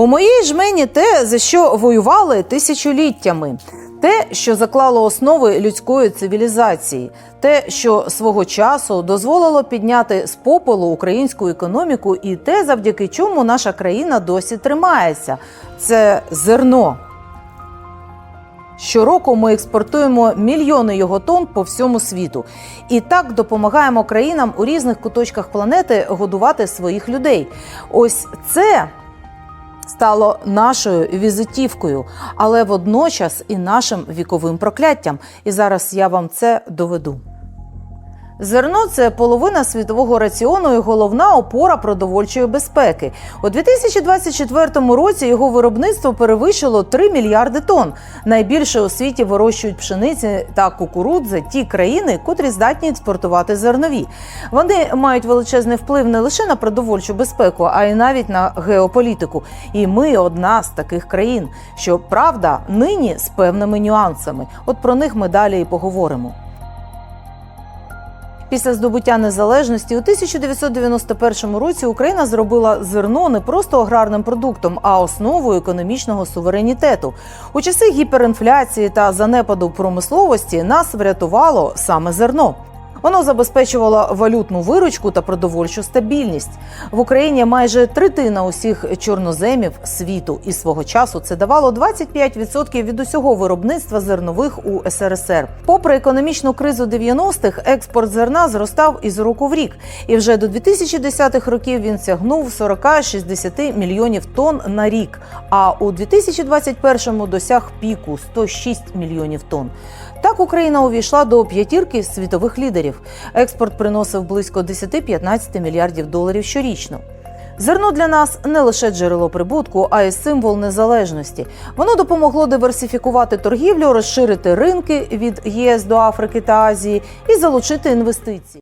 У моїй жмені те, за що воювали тисячоліттями, те, що заклало основи людської цивілізації, те, що свого часу дозволило підняти з попелу українську економіку, і те, завдяки чому наша країна досі тримається. Це зерно. Щороку ми експортуємо мільйони його тонн по всьому світу, і так допомагаємо країнам у різних куточках планети годувати своїх людей. Ось це стало нашою візитівкою, але водночас і нашим віковим прокляттям. І зараз я вам це доведу. Зерно це половина світового раціону і головна опора продовольчої безпеки. У 2024 році його виробництво перевищило 3 мільярди тонн. Найбільше у світі вирощують пшениці та кукурудзи ті країни, котрі здатні експортувати зернові. Вони мають величезний вплив не лише на продовольчу безпеку, а й навіть на геополітику. І ми одна з таких країн. Що правда, нині з певними нюансами. От про них ми далі і поговоримо. Після здобуття незалежності у 1991 році Україна зробила зерно не просто аграрним продуктом, а основою економічного суверенітету. У часи гіперінфляції та занепаду промисловості нас врятувало саме зерно. Воно забезпечувало валютну виручку та продовольчу стабільність. В Україні майже третина усіх чорноземів світу, і свого часу це давало 25% від усього виробництва зернових у СРСР. Попри економічну кризу 90-х, експорт зерна зростав із року в рік, і вже до 2010-х років він сягнув 40-60 мільйонів тонн на рік. А у 2021-му досяг піку 106 мільйонів тонн. Так Україна увійшла до п'ятірки світових лідерів. Експорт приносив близько 10-15 мільярдів доларів щорічно. Зерно для нас не лише джерело прибутку, а й символ незалежності. Воно допомогло диверсифікувати торгівлю, розширити ринки від ЄС до Африки та Азії і залучити інвестиції.